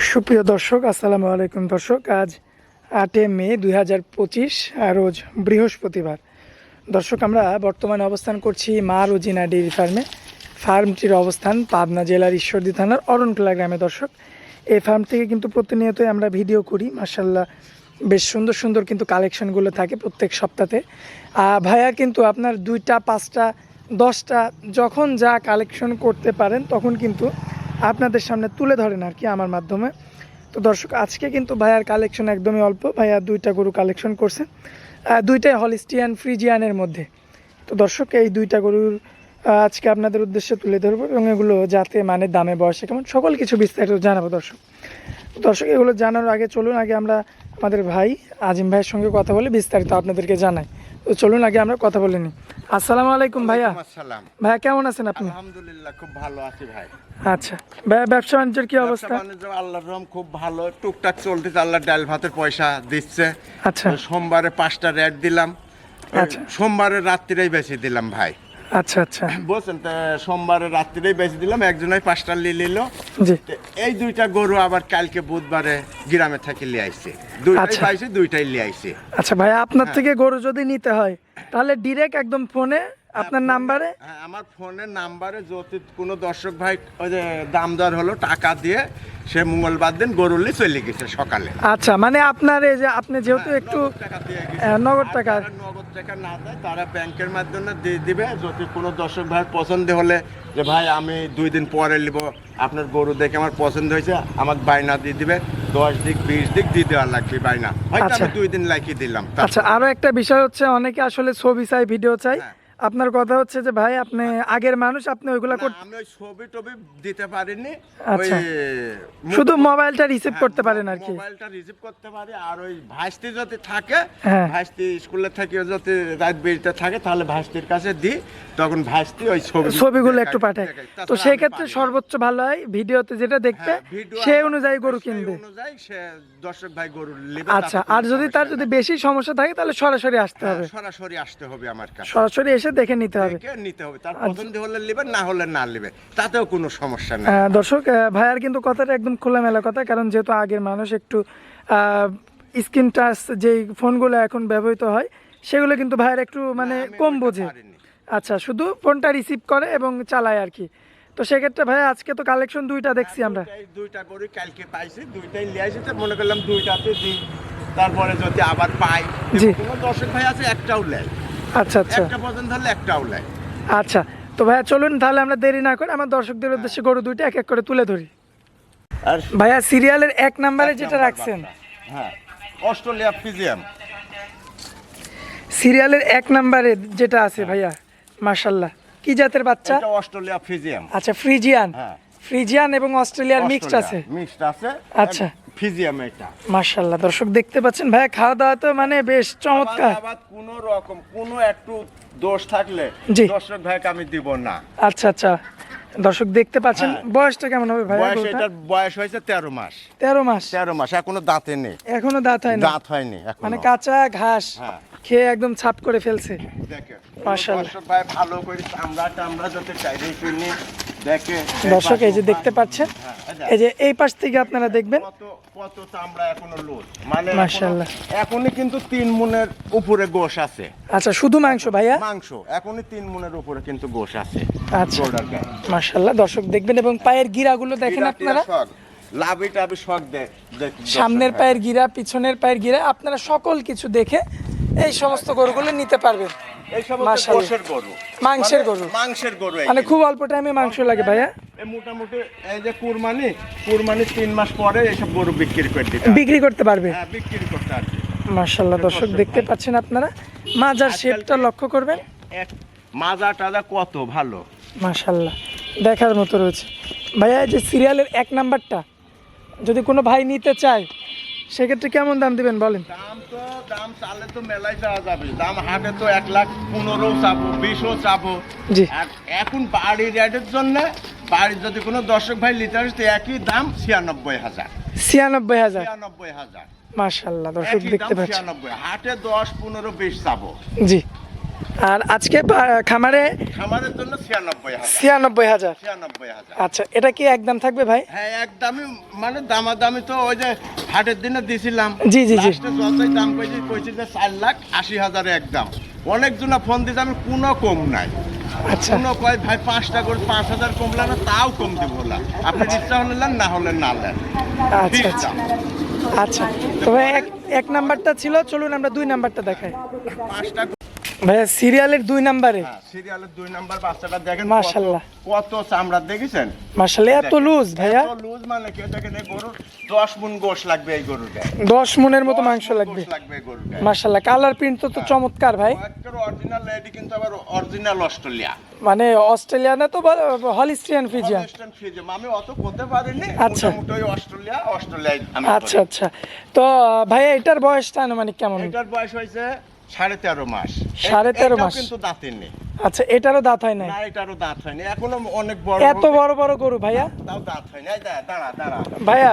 সুপ্রিয় দর্শক, আসসালামু আলাইকুম দর্শক। আজ আটে মে দুই হাজার পঁচিশ রোজ বৃহস্পতিবার। দর্শক, আমরা বর্তমানে অবস্থান করছি মা রোজিনা ডেইরি ফার্মে। ফার্মটির অবস্থান পাবনা জেলার ঈশ্বরদী থানার অরণটোলা গ্রামে দর্শক। এই ফার্ম থেকে কিন্তু প্রতিনিয়তই আমরা ভিডিও করি। মার্শাল্লাহ বেশ সুন্দর সুন্দর কিন্তু কালেকশনগুলো থাকে প্রত্যেক সপ্তাহে ভাইয়া, কিন্তু আপনার দুইটা, পাঁচটা, দশটা, যখন যা কালেকশন করতে পারেন, তখন কিন্তু আপনাদের সামনে তুলে ধরেন আর কি আমার মাধ্যমে। তো দর্শক আজকে কিন্তু ভাইয়ার কালেকশন একদমই অল্প। ভাইয়া দুইটা গরু কালেকশন করছেন আহ, দুইটাই হলিস্টিয়ান ফ্রিজিয়ানের মধ্যে। তো দর্শক এই দুইটা গরুর আজকে আপনাদের উদ্দেশ্যে তুলে ধরবো এবং এগুলো যাতে মানে দামে বয়সে কেমন সকল কিছু বিস্তারিত জানাব দর্শক। দর্শক এগুলো জানার আগে চলুন আগে আমরা আমাদের ভাই আজিম ভাইয়ের সঙ্গে কথা বলে বিস্তারিত আপনাদেরকে জানাই। তো চলুন আগে আমরা কথা বলে নিই। আসসালামু আলাইকুম ভাইয়া। ভাইয়া কেমন আছেন আপনি? আলহামদুলিল্লাহ খুব ভালো আছি ভাই। আচ্ছা। ভাইয়া ব্যবসা বাণিজ্যের কি অবস্থা? আল্লাহর রহম খুব ভালো। টুকটাক চলতেছে আল্লাহ ডাল ভাতের পয়সা দিচ্ছে। আচ্ছা। সোমবারে পাঁচটা রেট দিলাম। আচ্ছা। সোমবারে রাত্রিরেই বেশি দিলাম ভাই। আচ্ছা আচ্ছা। বুঝছেন তো সোমবারে রাত্রিরেই বেঁচে দিলাম একজনই পাঁচটা নিয়ে নিল এই দুইটা গরু আবার কালকে বুধবারে গ্রামে থেকে নিয়ে আইছে। দুইটাই আচ্ছা। পাইছে দুইটাই লিয়ে আইছে। আচ্ছা ভাইয়া আপনার হ্যাঁ। থেকে গরু যদি নিতে হয় তাহলে ডিরেক্ট একদম ফোনে আপনার নাম্বারে? হ্যাঁ আমার ফোনের নাম্বারে যদি কোনো দর্শক ভাই ওই যে দাম দর হলো টাকা দিয়ে সে মঙ্গলবার দিন গরুলি চলে গেছে সকালে। আচ্ছা মানে আপনার এই যে আপনি যেহেতু হ্যাঁ, একটু নগদ টাকা। আহ, নগদ টাকা। না দেয় তারা ব্যাংকের মাধ্যমে দিয়ে দিবে। যদি কোনো দর্শক ভাই পছন্দ হলে যে ভাই আমি দুই দিন পরে নিব আপনার গরু দেখে আমার পছন্দ হয়েছে আমার বাইনা দিয়ে দিবে দশ দিক বিশ দিক দিয়ে দেওয়ার লাগবে বাইনা হয়তো আচ্ছা। আমি দুই দিন লাগিয়ে দিলাম আচ্ছা আরও একটা বিষয় হচ্ছে অনেকে আসলে ছবি চাই ভিডিও চাই হ্যাঁ। আপনার কথা হচ্ছে যে ভাই আপনি আগের মানুষ আপনি ওইগুলা করতে আমি ওই ছবি টবি দিতে পারিনি। আচ্ছা। ওই শুধু মোবাইলটা রিসিভ হ্যাঁ, করতে পারেন আর কি। মোবাইলটা রিসিভ করতে পারি আর ওই ভাইস্তি যদি থাকে হ্যাঁ। ভাইস্তি স্কুলে থেকে যদি রাত বেরিতে থাকে তাহলে ভাইস্তির কাছে দিই তখন ভাইস্তি ওই ছবি ছবিগুলো একটু পাঠায়। তো সেই ক্ষেত্রে সর্বোচ্চ ভালো হয় ভিডিওতে যেটা দেখবে হ্যাঁ, সেই অনুযায়ী গরু কিনবে। অনুযায়ী সে দর্শক ভাই গরু নেবে আচ্ছা আর যদি তার যদি বেশি সমস্যা থাকে তাহলে সরাসরি আসতে হবে। সরাসরি আসতে হবে আমার কাছে। সরাসরি এসে দেখে নিতে হবে। নিতে হবে। তার। পছন্দ হলে নেবে না হলে না নেবে তাতেও কোনো সমস্যা নেই। দর্শক ভাইয়ার কিন্তু কথাটা একদম খোলামেলা কথা কারণ যেহেতু আগের মানুষ একটু স্ক্রিন টাচ যেই ফোনগুলো এখন ব্যবহৃত হয় সেগুলো কিন্তু ভাইয়ের একটু মানে কম বোঝে। আচ্ছা শুধু ফোনটা রিসিভ করে এবং চালায় আর কি। তো সেক্ষেত্রে ভাই আজকে তো কালেকশন দুইটা দেখছি আমরা। দুইটা গরু কালকে পাইছি দুইটাই লিয়ে আসি মনে করলাম দুইটাতে দিই তারপরে যদি আবার পাই দর্শক ভাই আছে একটাও নেয়। আচ্ছা আচ্ছা। একটা পর্যন্ত হলে একটাও নেয় আচ্ছা তো ভাইয়া চলুন তাহলে আমরা দেরি না করে আমার দর্শকদের উদ্দেশ্যে গরু দুইটা এক এক করে তুলে ধরি। আর ভাইয়া সিরিয়ালের এক নাম্বারে যেটা রাখছেন। হ্যাঁ অস্ট্রেলিয়া ফিজিয়াম সিরিয়ালের এক নাম্বারে যেটা আছে ভাইয়া মার্শাল্লাহ কি জাতের বাচ্চা? এটা অস্ট্রেলিয়া ফিজিয়াম আচ্ছা ফ্রিজিয়ান হ্যাঁ। ফ্রিজিয়ান এবং অস্ট্রেলিয়ার মিক্সড আছে। মিক্সড আছে। আচ্ছা। ফিজিয়াম এটা। মার্শাল্লাহ দর্শক দেখতে পাচ্ছেন ভাইয়া খাওয়া দাওয়া তো মানে বেশ চমৎকার। কোনো রকম কোনো একটু দোষ থাকলে দর্শক ভাইকে আমি দিব না। আচ্ছা আচ্ছা। দর্শক দেখতে পাচ্ছেন হ্যাঁ। বয়সটা কেমন হবে ভাইয়া বয়স এটার বয়স হয়েছে তেরো মাস। তেরো মাস? তেরো মাস এখনও দাঁতে নেই এখনও দাঁত হয় দাঁত হয়নি এখনও। মানে কাঁচা ঘাস হ্যাঁ। খেয়ে একদম ছাপ করে ফেলছে। দেখে মাশাআল্লাহ। দর্শক ভাই ভালো করে চামড়া টামড়া যাতে চাইরে কিনি দর্শক এই যে দেখতে পাচ্ছেন হ্যাঁ, এই যে এই পাশ থেকে আপনারা দেখবেন। কত কত চামড়া এখনও লুজ মানে মাশাআল্লাহ। এখনই কিন্তু তিন মনের উপরে গোশ আছে। আচ্ছা শুধু মাংস ভাইয়া? মাংস এখনই তিন মনের উপরে কিন্তু গোশ আছে। আচ্ছা। গরুটার দর্শক দেখবেন এবং পায়ের গিরাগুলো দেখেন আপনারা। লাভি টাভি শখ সামনের পায়ের গিরা পিছনের পায়ের গিরা আপনারা সকল কিছু দেখে এই সমস্ত গরুগুলো নিতে পারবেন। এই সব গোশের গরু। মাংসের মানে গরু। মাংসের গরু মানে খুব অল্প টাইমে মাংস লাগে ভাইয়া? এই মোটামুটি এই যে কুরবানি কুরবানি তিন মাস পরে এইসব গরু বিক্রি করে দিতে বিক্রি করতে পারবে? হ্যাঁ বিক্রি করতে দর্শক দেখতে পাচ্ছেন আপনারা। মাজার শেপটা লক্ষ্য করবেন। মাজা টাজা কত ভালো। মার্শাল্লাহ দেখার মতো রয়েছে। ভাইয়া এই যে সিরিয়ালের এক নাম্বারটা যদি কোনো ভাই নিতে চায় সেক্ষেত্রে কেমন দাম দিবেন বলেন? দাম তো দাম চালে তো যাওয়া যাবে। দাম হাটে তো এক লাখ পনেরো চাবো বিশও চাবো জি। এখন বাড়ি রেটের জন্য বাড়ির যদি কোনো দর্শক ভাই আসে তো একই দাম ছিয়ানব্বই হাজার। ছিয়ানব্বই হাজার? ছিয়ানব্বই হাজার। দর্শক দেখতে পাচ্ছি পাচ্ছেন। ছিয়ানব্বই হাটে দশ পনেরো বিশ চাবো জি। আর আজকে খামারে খামারের জন্য ছিয়ানব্বই হাজার। ছিয়ানব্বই হাজার। ছিয়ানব্বই হাজার। আচ্ছা এটা কি একদম থাকবে ভাই? হ্যাঁ একদমই মানে দামাদামি তো ওই যে হাটের দিনে দিছিলাম। জি, জি, জি। যতই দাম কইছি কইছি যে চার লাখ আশি হাজারে একদম। অনেক জনা ফোন দিতে আমি কোনো কম নাই। আচ্ছা। কোনো কয় ভাই পাঁচটা করে পাঁচ হাজার কমলা না তাও কম দিব না। আপনি ইচ্ছা হলে নেন না হলে না নেন। আচ্ছা আচ্ছা। আচ্ছা। তবে এক এক নাম্বারটা ছিল চলুন আমরা দুই নাম্বারটা দেখাই। পাঁচটা ভাইয়া সিরিয়ালের দুই নাম্বারে। হ্যাঁ, সিরিয়ালের দুই নাম্বার বাচ্চাটা দেখেন মাশাআল্লাহ। কত- কত চামড়া দেখেছেন? এত লুজ ভাইয়া। এত লুজ মানে কি? দেখেন এই গরুর মন গোশ লাগবে এই গরুর গায়ে। দশ মনের মতো মাংস লাগবে। লাগবে গরুর গায়ে। মার্শাল্লাহ কালার প্রিন্ট তো তো চমৎকার ভাই। অরিজিনাল লেডি কিন্তু আবার অরিজিনাল অস্ট্রেলিয়া। মানে অস্ট্রেলিয়া না তো হলিস্ট্রিয়ান ফিজিয়ান আমি অত করতে পারিনি আচ্ছা। মোটামুটি অস্ট্রেলিয়া আচ্ছা আচ্ছা। তো ভাইয়া এটার বয়সটা আনুমানিক কেমন? এটার বয়স হয়েছে সাড়ে তেরো মাস। সাড়ে তেরো মাস। কিন্তু দাঁতের নেই। আচ্ছা এটারও দাঁত হয় না এটারও দাঁত হয়নি এখনও অনেক বড় এত বড় বড় গরু ভাইয়া? তাও দাঁত হয়নি এই দা- দাঁড়া দাঁড়া। ভাইয়া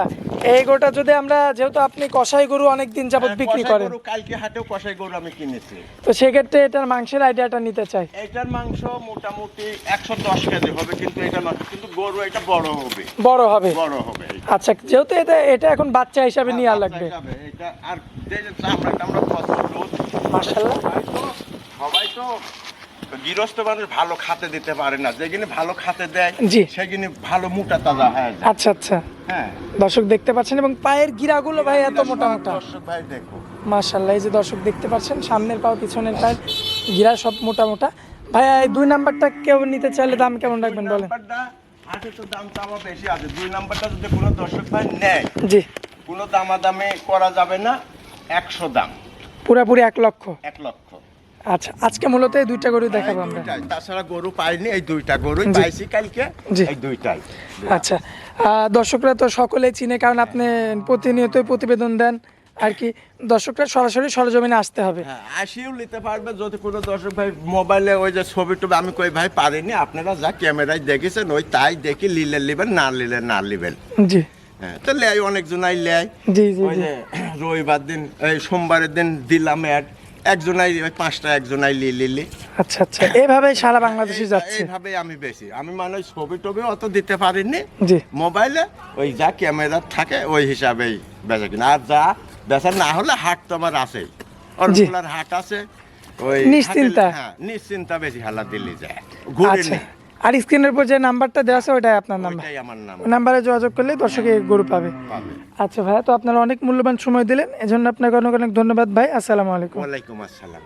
এই গরুটা যদি আমরা যেহেতু আপনি কষাই গরু অনেক দিন যাবত বিক্রি করেন। গরু কালকে হাটেও কষাই গরু আমি কিনেছি। তো সেক্ষেত্রে এটার মাংসের আইডিয়াটা নিতে চাই। এটার মাংস মোটামুটি একশো দশ কেজি হবে কিন্তু এটা মাংস কিন্তু গরু এটা বড় হবে। বড় হবে। বড় হবে আচ্ছা যেহেতু এটা এটা এখন বাচ্চা হিসাবে নেওয়া আচ্ছা, লাগবে। এটা আর চামড়া টামড়া রোদ মাশাআল্লাহ। সবাই তো গৃহস্থ মানুষ ভালো খাতে দিতে পারে না। যেখানে ভালো খাতে দেয় জি। সেখানে ভালো মোটা তাজা হয়ে আচ্ছা আচ্ছা। হ্যাঁ। দর্শক দেখতে পাচ্ছেন এবং পায়ের গিরাগুলো ভাই এত মোটা মোটা। দর্শক ভাই দেখো। মাশাল্লাহ এই যে দর্শক দেখতে পাচ্ছেন সামনের পাও পিছনের পায়ের গিরা সব মোটা মোটা। ভাইয়া এই দুই নাম্বারটা কেউ নিতে চাইলে দাম কেমন রাখবেন বলেন? হাটে তো দাম চাওয়া বেশি আছে। দুই নাম্বারটা যদি কোনো দর্শক ভাই নেয় জি। কোনো দামাদামি করা যাবে না একশো দাম। পুরাপুরি এক লক্ষ। এক লক্ষ। আচ্ছা আজকে মূলত এই দুইটা গরু দেখাবো আমরা। তাছাড়া গরু পাইনি এই দুইটা গরুই জি। পাইছি কালকে। এই দুইটাই। আচ্ছা দর্শকরা তো সকলেই চিনে কারণ আপনি প্রতিনিয়তই প্রতিবেদন দেন আর কি দর্শকরা সরাসরি সরজমিনে আসতে হবে। হ্যাঁ আসিও নিতে পারবে যদি কোনো দর্শক ভাই মোবাইলে ওই যে ছবি টবি আমি কই ভাই পারিনি আপনারা যা ক্যামেরায় দেখেছেন ওই তাই দেখি লিলে লিবেন না লিলে না লিবেন। জি। হ্যাঁ তো লেয় অনেকজনাই লেয় জি জি ওই জি যে রবিবার দিন এই সোমবারের দিন দিলাম অ্যাড ওই পাঁচটা লিলি। আচ্ছা আচ্ছা। সারা বাংলাদেশে যাচ্ছে? এইভাবে আমি বেশি। আমি মানে ছবি টবি অত দিতে পারিনি। জি। মোবাইলে ওই যা ক্যামেরা থাকে ওই হিসাবেই বেচা কিনা। আর যা বেচা না হলে হাট তো আমার আছেই। অরকুলার হাট আছে ওই নিশ্চিন্তা। হ্যাঁ নিশ্চিন্তা বেশি হালা দিল্লি যায়। ঘুরে আর স্ক্রিনের উপর যে নাম্বারটা দেওয়া আছে ওইটাই আপনার নাম্বার। নাম্বারে। যোগাযোগ করলে দর্শকে গরু পাবে। পাবে। আচ্ছা ভাইয়া তো আপনারা অনেক মূল্যবান সময় দিলেন এজন্য আপনাকে অনেক অনেক ধন্যবাদ ভাই। আসসালামু আলাইকুম। ওয়ালাইকুম আসসালাম।